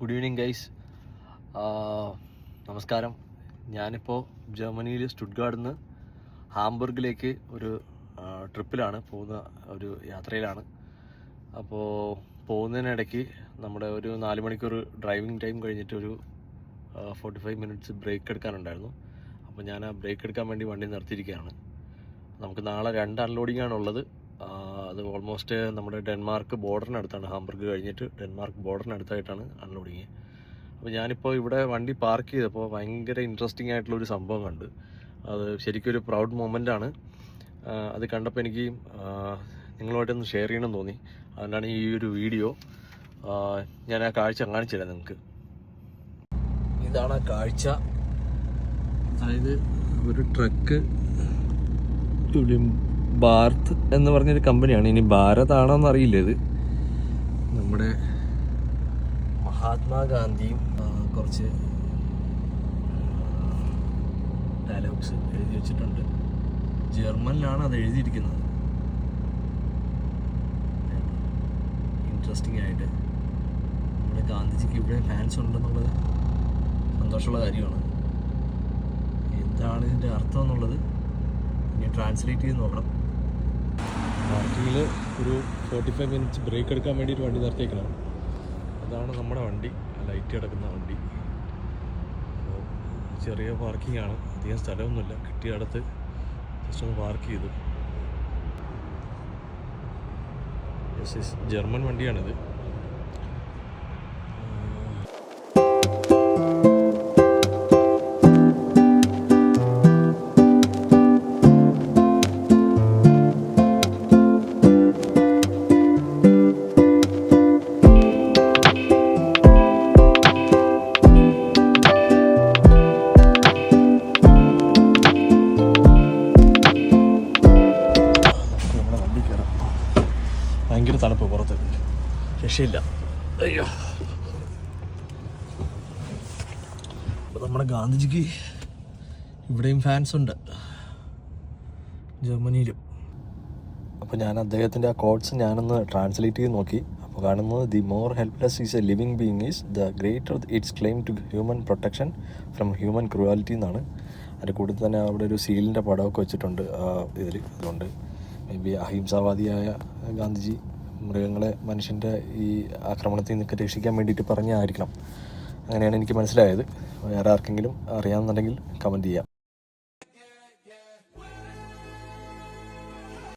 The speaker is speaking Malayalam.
ഗുഡ് ഈവനിങ് ഗൈസ് നമസ്കാരം. ഞാനിപ്പോൾ ജർമ്മനിയിൽ സ്റ്റുഡ്ഗാർഡിൽ നിന്ന് ഹാംബർഗിലേക്ക് ഒരു ട്രിപ്പിലാണ് പോകുന്ന ഒരു യാത്രയിലാണ്. അപ്പോൾ പോകുന്നതിനിടയ്ക്ക് നമ്മുടെ ഒരു നാല് മണിക്കൂർ ഡ്രൈവിംഗ് ടൈം കഴിഞ്ഞിട്ട് ഒരു ഫോർട്ടി ഫൈവ് മിനിറ്റ്സ് ബ്രേക്ക് എടുക്കാനുണ്ടായിരുന്നു. അപ്പോൾ ഞാൻ ആ ബ്രേക്ക് എടുക്കാൻ വേണ്ടി വണ്ടി നിർത്തിയിരിക്കുകയാണ്. നമുക്ക് നാളെ രണ്ട് അൺലോഡിംഗ് ആണുള്ളത് അത് ഓൾമോസ്റ്റ് നമ്മുടെ ഡെൻമാർക്ക് ബോർഡറിനടുത്താണ്. ഹാംബർഗ് കഴിഞ്ഞിട്ട് ഡെൻമാർക്ക് ബോർഡറിനടുത്തായിട്ടാണ് അൺലോഡിങ് അപ്പോൾ ഞാനിപ്പോൾ ഇവിടെ വണ്ടി പാർക്ക് ചെയ്തപ്പോൾ ഭയങ്കര ഇൻട്രസ്റ്റിംഗ് ആയിട്ടുള്ളൊരു സംഭവം കണ്ട്. അത് ശരിക്കും ഒരു പ്രൗഡ് മൊമെന്റ് ആണ്. അത് കണ്ടപ്പോൾ എനിക്ക് നിങ്ങളുമായിട്ടൊന്ന് ഷെയർ ചെയ്യണം തോന്നി. അതുകൊണ്ടാണ് ഈ ഒരു വീഡിയോ ഞാൻ ആ കാഴ്ച കാണിച്ചു തരാം നിങ്ങൾക്ക്. ഇതാണ് ആ കാഴ്ച. അതായത് ഒരു ട്രക്ക് ഭാരത് എന്ന് പറഞ്ഞൊരു കമ്പനിയാണ്. ഇനി ഭാരത് ആണോ എന്നറിയില്ല ഇത്. നമ്മുടെ മഹാത്മാഗാന്ധിയും കുറച്ച് ഡയലോഗ്സ് എഴുതി വെച്ചിട്ടുണ്ട്. ജർമ്മനിലാണ് അത് എഴുതിയിരിക്കുന്നത്. ഇൻട്രസ്റ്റിംഗ് ആയിട്ട്. നമ്മുടെ ഗാന്ധിജിക്ക് ഇവിടെ ഫാൻസ് ഉണ്ടെന്നുള്ളത് സന്തോഷമുള്ള കാര്യമാണ്. എന്താണ് ഇതിന്റെ അർത്ഥം എന്നുള്ളത് ഇനി ട്രാൻസ്ലേറ്റ് ചെയ്ത് നോക്കണം. പാർക്കിങ്ങിൽ ഒരു ഫോർട്ടി ഫൈവ് മിനിറ്റ്സ് ബ്രേക്ക് എടുക്കാൻ വേണ്ടിയിട്ട് വണ്ടി നിർത്തിയേക്കണം. അതാണ് നമ്മുടെ വണ്ടി. ലൈറ്റ് കിടക്കുന്ന വണ്ടി. ചെറിയ പാർക്കിംഗ് ആണ്. അധികം സ്ഥലമൊന്നുമില്ല. കിട്ടിയ അടുത്ത് ജസ്റ്റ് ഒന്ന് പാർക്ക് ചെയ്തു. ജർമ്മൻ വണ്ടിയാണിത്. ഭയങ്കര തണുപ്പ് പുറത്ത്. രക്ഷയില്ല. അയ്യോ. അപ്പോൾ നമ്മുടെ ഗാന്ധിജിക്ക് ഇവിടെയും ഫാൻസ് ഉണ്ട്. ജർമ്മനിയിലും. അപ്പോൾ ഞാൻ അദ്ദേഹത്തിന്റെ ആ കോഡ്സ് ഞാനൊന്ന് ട്രാൻസ്ലേറ്റ് ചെയ്ത് നോക്കി. അപ്പോൾ കാണുന്നത് the more helpless is a living being is the greater its claim to human protection from human cruelty എന്നാണ്. അതിന്റെ കൂടെ തന്നെ അവിടെ ഒരു സീലിന്റെ പടമൊക്കെ വെച്ചിട്ടുണ്ട് ഇതിൽ അതുകൊണ്ട്. മേ ബി അഹിംസാവാദിയായ ഗാന്ധിജി മൃഗങ്ങളെ മനുഷ്യന്റെ ഈ ആക്രമണത്തിൽ നിന്നൊക്കെ രക്ഷിക്കാൻ വേണ്ടിയിട്ട് പറഞ്ഞായിരിക്കണം. അങ്ങനെയാണ് എനിക്ക് മനസ്സിലായത്. വേറെ ആർക്കെങ്കിലും അറിയാമെന്നുണ്ടെങ്കിൽ കമന്റ് ചെയ്യാം.